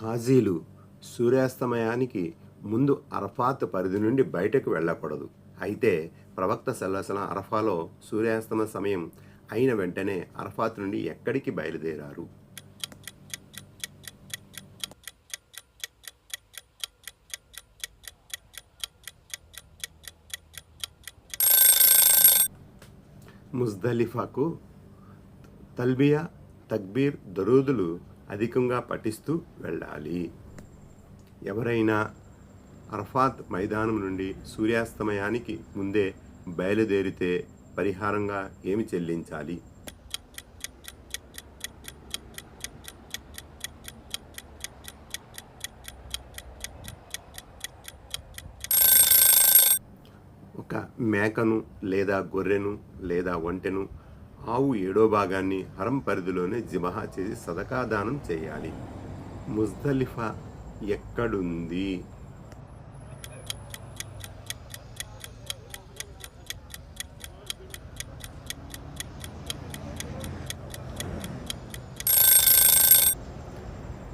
హాజీలు సూర్యాస్తమయానికి ముందు అరఫాత్ పరిధి నుండి బయటకు వెళ్ళకూడదు. అయితే ప్రవక్త సల్లాసలం అరఫాలో సూర్యాస్తమ సమయం అయిన వెంటనే అరఫాత్ నుండి ఎక్కడికి బయలుదేరారు? ముజ్దలిఫాకు తల్బియా తక్బీర్ దరూదులు అధికంగా పఠిస్తూ వెళ్ళాలి. ఎవరైనా అర్ఫాత్ మైదానం నుండి సూర్యాస్తమయానికి ముందే బయలుదేరితే పరిహారంగా ఏమి చెల్లించాలి? ఒక మేకను లేదా గొర్రెను లేదా ఒంటెను ఆవు ఏడో భాగాన్ని హరం పరిధిలోనే జిమహా చేసి సదకా దానం చేయాలి. ముజ్దలిఫా ఎక్కడుంది?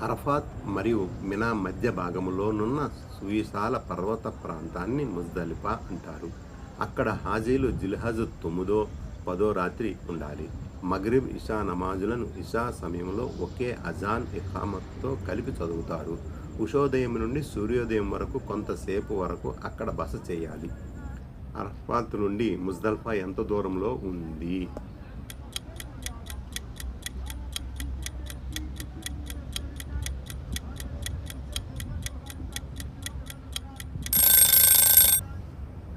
అరఫాత్ మరియు మినా మధ్య భాగములోనున్న సువిశాల పర్వత ప్రాంతాన్ని ముజ్దలిఫా అంటారు. అక్కడ హాజీలు జిల్హజు తొమ్మిదో పదో రాత్రి ఉండాలి. మగ్రిబ్ ఇషా నమాజులను ఇషా సమయంలో ఒకే అజాన్ ఇఖామత్తో కలిపి చదువుతారు. ఉషోదయం నుండి సూర్యోదయం వరకు కొంతసేపు వరకు అక్కడ బస చేయాలి. అర్ఫాత్ నుండి ముజ్దల్ఫా ఎంత దూరంలో ఉంది?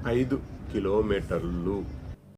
ఐదు కిలోమీటర్లు.